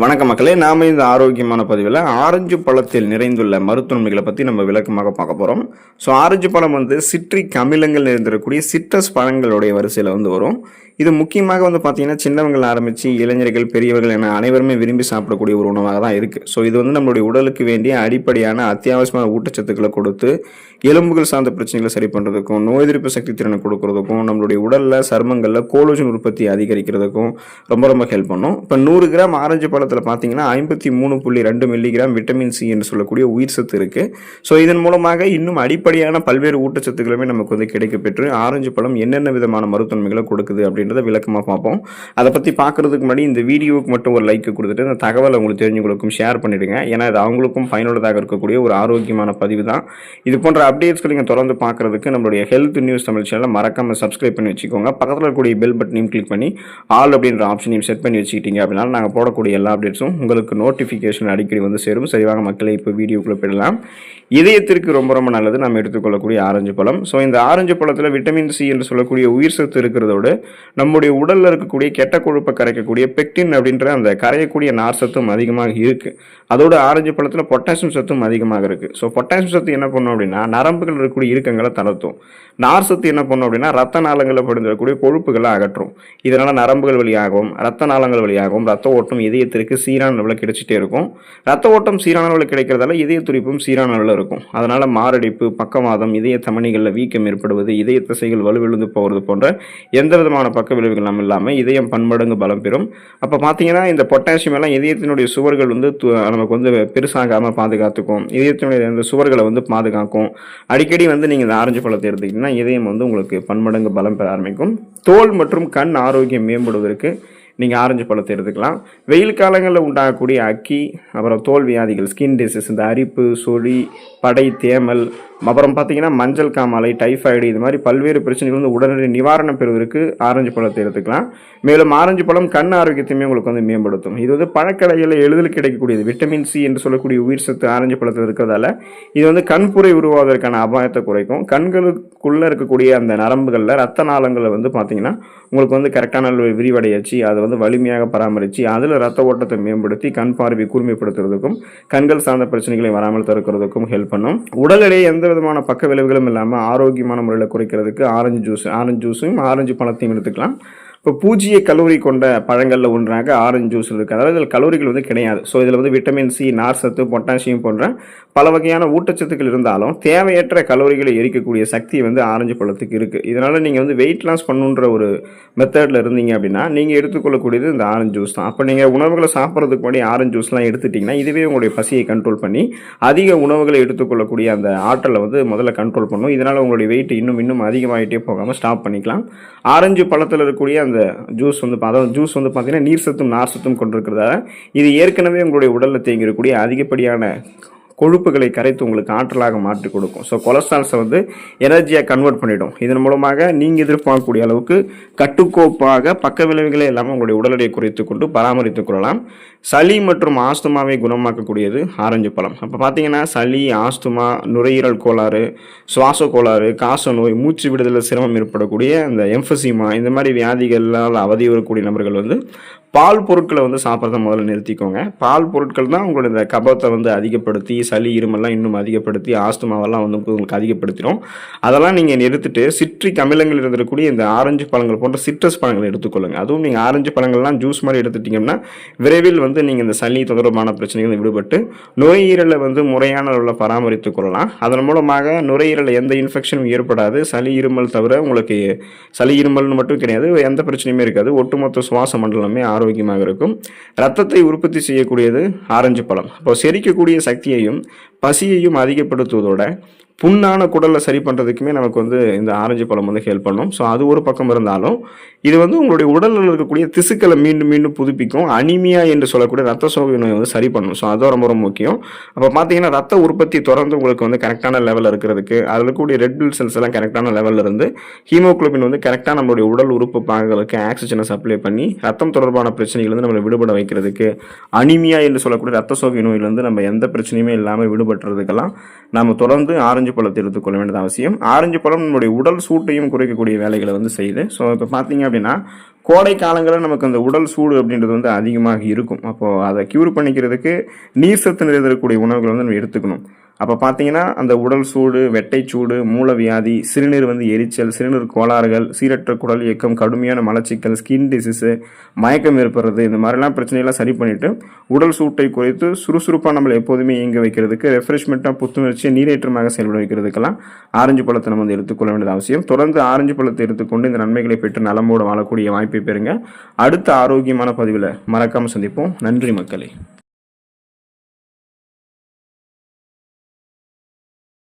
வணக்க மக்களே நாம இந்த ஆரோக்கியமான பதிவில் ஆரஞ்சு பழத்தில் நிறைந்துள்ள மருத்துவமைகளை பற்றி நம்ம விளக்கமாக பார்க்க போகிறோம் ஸோ ஆரஞ்சு பழம் வந்து சிட்ரிக் அமிலங்கள் நிறைந்திருக்கக்கூடிய சிட்ரஸ் பழங்களுடைய வரிசையில் வந்து வரும். இது முக்கியமாக வந்து பார்த்தீங்கன்னா சின்னவங்கள் ஆரம்பித்து இளைஞர்கள் பெரியவர்கள் என அனைவருமே விரும்பி சாப்பிடக்கூடிய ஒரு உணவாக தான் இருக்குது ஸோ இது வந்து நம்மளுடைய உடலுக்கு வேண்டிய அடிப்படையான அத்தியாவசியமான ஊட்டச்சத்துக்களை கொடுத்து எலும்புகள் சார்ந்த பிரச்சனைகளை சரி பண்ணுறதுக்கும் நோய் எதிர்ப்பு சக்தி திறனை கொடுக்கறதுக்கும் நம்மளுடைய உடலில் சருமங்களில் கோலோஜன் உற்பத்தி அதிகரிக்கிறதுக்கும் ரொம்ப ரொம்ப ஹெல்ப் பண்ணும். இப்போ நூறு கிராம் ஆரஞ்சு பழத்தில் பார்த்தீங்கன்னா ஐம்பத்தி மூணு புள்ளி ரெண்டு மில்லிகிராம் விட்டமின் சி என்று சொல்லக்கூடிய உயிர் சத்து இருக்குது ஸோ இதன் மூலமாக இன்னும் அடிப்படையான பல்வேறு ஊட்டச்சத்துக்களுமே நமக்கு வந்து கிடைக்கப்பெற்று ஆரஞ்சு பழம் என்னென்ன விதமான மருத்துவமைகளை கொடுக்குது அப்படின்றத விளக்கமாக பார்ப்போம். அதை பற்றி பார்க்குறதுக்கு முன்னாடி இந்த வீடியோவுக்கு மட்டும் ஒரு லைக் கொடுத்துட்டு இந்த தகவலை உங்களுக்கு தெரிஞ்சவங்களுக்கும் ஷேர் பண்ணிவிடுங்க ஏன்னா இது அவங்களுக்கும் பயனுள்ளதாக இருக்கக்கூடிய ஒரு ஆரோக்கியமான பதிவு தான். இது போன்ற அப்டேட்ஸ்களை நீங்கள் தொடர்ந்து பார்க்குறதுக்கு நம்மளுடைய ஹெல்த் நியூஸ் தமிழ் சேனலை மறக்காமல் சப்ஸ்கிரைப் பண்ணி வச்சுக்கோங்க. பக்கத்தில் இருக்கக்கூடிய பெல் பட்டனையும் கிளிக் பண்ணி ஆல் அப்படின்ற ஆப்ஷனையும் செட் பண்ணி வச்சுக்கிட்டீங்க அப்படின்னா நாங்கள் போடக்கூடிய எல்லா அப்டேட்ஸும் உங்களுக்கு நோட்டிஃபிகேஷன் அடிக்கடி வந்து சேரும். சரிவாக மக்களை இப்போ வீடியோக்குள்ளே போயிடலாம். இதயத்திற்கு ரொம்ப ரொம்ப நல்லது. நம்ம எடுத்துக்கொள்ளக்கூடிய ஆரஞ்சு பழம். ஸோ இந்த ஆரஞ்சு பழத்தில் விட்டமின் சி என்று சொல்லக்கூடிய உயிர் சத்து இருக்கிறதோடு நம்முடைய உடலில் இருக்கக்கூடிய கெட்ட கொழுப்பை கரைக்கக்கூடிய பெக்டின் அப்படின்ற அந்த கரையக்கூடிய நார் சத்தும் அதிகமாக இருக்குது அதோட ஆரஞ்சு பழத்தில் பொட்டாசியம் சத்தும் அதிகமாக இருக்குது ஸோ பொட்டாசியம் சத்து என்ன பண்ணும் அப்படின்னா நரம்புகள் இருக்கக்கூடிய இறுக்கங்களை தளர்த்தும். நார் சத்து என்ன பண்ணும் அப்படின்னா ரத்த நாளங்களில் படிந்திருக்கக்கூடிய கொழுப்புகளை அகற்றும். இதனால் நரம்புகள் வழியாகவும் ரத்த நாளங்கள் வழியாகவும் ரத்த ஓட்டம் இதயத்திற்கு சீரான அளவில் கிடைச்சிட்டே இருக்கும். ரத்த ஓட்டம் சீரான அளவில் கிடைக்கிறதால இதய துடிப்பும் சீரான அளவில் இருக்கும். அதனால் மாரடைப்பு பக்கவாதம் இதய தமணிகளில் வீக்கம் ஏற்படுவது இதய தசைகள் வலுவிழுந்து போகிறது போன்ற எந்த விதமான பக்க விளைவுகள் நம்ம இல்லாமல் இதயம் பன்மடங்கு பலம் பெறும். அப்போ பார்த்தீங்கன்னா இந்த பொட்டாசியம் எல்லாம் இதயத்தினுடைய சுவர்கள் வந்து து- நமக்கு வந்து பெருசாகாமல் பாதுகாத்துக்கும். இதயத்தினுடைய இந்த சுவர்களை வந்து பாதுகாக்கும். அடிக்கடி வந்து நீங்கள் இந்த ஆரஞ்சு பழத்தை எடுத்துக்கிட்டிங்கன்னா இதயம் வந்து உங்களுக்கு பன்மடங்கு பலம் பெற ஆரம்பிக்கும். தோல் மற்றும் கண் ஆரோக்கியம் மேம்படுவதற்கு நீங்கள் ஆரஞ்சு பழத்தை எடுத்துக்கலாம். வெயில் காலங்களில் உண்டாகக்கூடிய அக்கி அப்புறம் தோல் வியாதிகள் ஸ்கின் டிசீஸ் இந்த அரிப்பு சொறி படை தேமல் அப்புறம் பார்த்திங்கன்னா மஞ்சள் காமாலை டைஃபாய்டு இது மாதிரி பல்வேறு பிரச்சனைகள் வந்து உடனடி நிவாரணம் பெறுவதற்கு ஆரஞ்சு பழத்தை எடுத்துக்கலாம். மேலும் ஆரஞ்சு பழம் கண் ஆரோக்கியத்தையுமே உங்களுக்கு வந்து மேம்படுத்தும். இது வந்து பழக்கடைகளில் எளிதில் கிடைக்கக்கூடியது. விட்டமின் சி என்று சொல்லக்கூடிய உயிர் சத்து ஆரஞ்சு பழத்தில் இருக்கிறதால இது வந்து கண்புரை உருவாவதற்கான அபாயத்தை குறைக்கும். கண்களுக்குள்ளே இருக்கக்கூடிய அந்த நரம்புகளில் ரத்த நாளங்களை வந்து பார்த்தீங்கன்னா உங்களுக்கு வந்து கரெக்டான விரிவடையாச்சு அதை வந்து வலிமையாக பராமரித்து அதில் ரத்த ஓட்டத்தை மேம்படுத்தி கண் பார்வை கூர்மைப்படுத்துறதுக்கும் கண்கள் சார்ந்த பிரச்சனைகளை வராமல் தடுக்கிறதுக்கும் ஹெல்ப் பண்ணும். உடல் எடையை எந்த விதமான பக்க விளைவுகளும் இல்லாமல் ஆரோக்கியமான முறையில் குறைக்கிறதுக்கு ஆரஞ்சு ஜூஸ் ஆரஞ்சு ஜூஸையும் ஆரஞ்சு பழத்தையும் எடுத்துக்கலாம். இப்போ பூஜ்ஜிய கலோரி கொண்ட பழங்களில் ஒன்றாக ஆரஞ்சு ஜூஸ் இருக்குது அதாவது இதில் கலோரிகள் வந்து கிடையாது. ஸோ இதில் வந்து விட்டமின் சி நார் சத்து பொட்டாசியம் போன்ற பல வகையான ஊட்டச்சத்துக்கள் இருந்தாலும் தேவையற்ற கலோரிகளை எரிக்கக்கூடிய சக்தி வந்து ஆரஞ்சு பழத்துக்கு இருக்குது இதனால் நீங்கள் வந்து வெயிட் லாஸ் பண்ணுன்ற ஒரு மெத்தடில் இருந்தீங்க அப்படின்னா நீங்கள் எடுத்துக்கொள்ளக்கூடியது இந்த ஆரஞ்சு ஜூஸ் தான். அப்போ நீங்கள் உணவுகளை சாப்பிட்றதுக்கு முன்னாடி ஆரஞ்சு ஜூஸ்லாம் எடுத்துட்டிங்கன்னா இதுவே உங்களுடைய பசியை கண்ட்ரோல் பண்ணி அதிக உணவுகளை எடுத்துக்கொள்ளக்கூடிய அந்த ஆற்றலை வந்து முதல்ல கண்ட்ரோல் பண்ணும். இதனால் உங்களுடைய வெயிட் இன்னும் இன்னும் அதிகமாகிட்டே போகாமல் ஸ்டாப் பண்ணிக்கலாம். ஆரஞ்சு பழத்தில் இருக்கக்கூடிய அந்த ஜூஸ் வந்து அதாவது ஜூஸ் வந்து பார்த்திங்கன்னா நீர் சத்தும் நார் சத்தும் கொண்டிருக்கிறதால இது ஏற்கனவே உங்களுடைய உடலில் தேங்கியிருக்கக்கூடிய அதிகப்படியான கொழுப்புகளை கரைத்து உங்களுக்கு ஆற்றலாக மாற்றி கொடுக்கும். ஸோ கொலஸ்ட்ரால்ஸை வந்து எனர்ஜியாக கன்வெர்ட் பண்ணிவிடும் இதன் மூலமாக நீங்கள் எதிர்பார்க்கக்கூடிய அளவுக்கு கட்டுக்கோப்பாக பக்க விளைவுகளே இல்லாமல் உங்களுடைய உடல் எடையை குறைத்து கொண்டு பராமரித்துக் கொள்ளலாம். சளி மற்றும் ஆஸ்துமாவை குணமாக்கக்கூடியது ஆரஞ்சு பழம். அப்போ பார்த்தீங்கன்னா சளி ஆஸ்துமா நுரையீரல் கோளாறு சுவாச கோளாறு காச நோய் மூச்சு விடுதலில் சிரமம் ஏற்படக்கூடிய இந்த எம்ஃபசிமா இந்த மாதிரி வியாதிகளால் அவதியுறக்கூடிய நபர்கள் வந்து பால் பொருட்களை வந்து சாப்பிட்றத முதல்ல நிறுத்திக்கோங்க. பால் பொருட்கள் தான் உங்களோட இந்த கபத்தை வந்து அதிகப்படுத்தி சளி இருமெல்லாம் இன்னும் அதிகப்படுத்தி ஆஸ்துமாவெல்லாம் வந்து உங்களுக்கு அதிகப்படுத்திடும். அதெல்லாம் நீங்கள் நிறுத்திட்டு சிட்ரிக் அமிலங்கள் இருந்திருக்கக்கூடிய இந்த ஆரஞ்சு பழங்கள் போன்ற சிட்ரஸ் பழங்களை எடுத்துக்கொள்ளுங்க. அதுவும் நீங்கள் ஆரஞ்சு பழங்கள்லாம் ஜூஸ் மாதிரி எடுத்துட்டீங்கன்னா விரைவில் வந்து நீங்கள் இந்த சளி தொடர்பான பிரச்சனைகள் விடுபட்டு நுரையீரலை வந்து முறையான அளவில் பராமரித்து கொள்ளலாம். அதன் மூலமாக நுரையீரலில் எந்த இன்ஃபெக்ஷனும் ஏற்படாது. சளி இருமல் தவிர உங்களுக்கு சளி இருமல்னு மட்டும் கிடையாது. எந்த பிரச்சனையுமே இருக்காது. ஒட்டுமொத்த சுவாச மண்டலமே ஆரோக்கியமாக இருக்கும். ரத்தத்தை உற்பத்தி செய்யக்கூடியது ஆரஞ்சு பழம். அப்போ செரிக்கக்கூடிய சக்தியையும் பசியையும் அதிகப்படுத்துவதோட புண்ணான குடலை சரி பண்ணுறதுக்குமே நமக்கு வந்து இந்த ஆரஞ்சு பழம் வந்து ஹெல்ப் பண்ணும். ஸோ அது ஒரு பக்கம் இருந்தாலும் இது வந்து உங்களுடைய உடலில் இருக்கக்கூடிய திசுக்களை மீண்டும் மீண்டும் புதுப்பிக்கும். அனிமியா என்று சொல்லக்கூடிய ரத்த சோகை நோய் வந்து சரி பண்ணும். ஸோ அது ரொம்ப ரொம்ப முக்கியம். அப்போ பார்த்தீங்கன்னா ரத்த உற்பத்தி தொடர்ந்து உங்களுக்கு வந்து கரெக்டான லெவலில் இருக்கிறதுக்கு அதில் இருக்கக்கூடிய ரெட் பில் செல்ஸ் எல்லாம் கரெக்டான லெவலில் இருந்து ஹீமோக்ளோபின் வந்து கரெக்டாக நம்மளுடைய உடல் உறுப்பு பாகங்களுக்கு ஆக்சிஜனை சப்ளை பண்ணி ரத்தம் தொடர்பான பிரச்சனைகள் வந்து நம்மளை விடுபட வைக்கிறதுக்கு அனிமியா என்று சொல்லக்கூடிய ரத்த சோகை நோயிலிருந்து நம்ம எந்த பிரச்சனையுமே இல்லாமல் விடுபட்டுறதுக்கெல்லாம் நம்ம தொடர்ந்து ஆரஞ்சு பழத்தை எடுத்துக்கொள்ள வேண்டியது அவசியம். ஆரஞ்சு பழம் நம்மளுடைய உடல் சூட்டையும் குறைக்கக்கூடிய வேலைகளை வந்து செய்யுது. ஸோ இப்போ பார்த்தீங்க அப்படின்னா கோடை காலங்களில் நமக்கு அந்த உடல் சூடு அப்படின்றது வந்து அதிகமாக இருக்கும். அப்போது அதை க்யூர் பண்ணிக்கிறதுக்கு நீர் சத்து நிறைந்திருக்கக்கூடிய உணவுகளை வந்து நம்ம எடுத்துக்கணும். அப்போ பார்த்தீங்கன்னா அந்த உடல் சூடு வெட்டை சூடு மூலவியாதி சிறுநீர் வந்து எரிச்சல் சிறுநீர் கோளாறுகள் சீரற்ற குடல் இயக்கம் கடுமையான மலச்சிக்கல் ஸ்கின் டிசீஸு மயக்கம் ஏற்படுறது இந்த மாதிரிலாம் பிரச்சனையெல்லாம் சரி பண்ணிவிட்டு உடல் சூட்டை குறைத்து சுறுசுறுப்பாக நம்மளை எப்போதுமே இயங்க வைக்கிறதுக்கு ரெஃப்ரெஷ்மெண்ட்டாக புத்துணர்ச்சியை நீரேற்றமாக செயல்பட வைக்கிறதுக்கெல்லாம் ஆரஞ்சு பழத்தை நம்ம வந்து எடுத்துக்கொள்ள வேண்டியது அவசியம். தொடர்ந்து ஆரஞ்சு பழத்தை எடுத்துக்கொண்டு இந்த நன்மைகளை பெற்று நலமோடு வாழக்கூடிய வாய்ப்பை பெறுங்க. அடுத்த ஆரோக்கியமான பதிவில் மறக்காமல் சந்திப்போம். நன்றி மக்களே.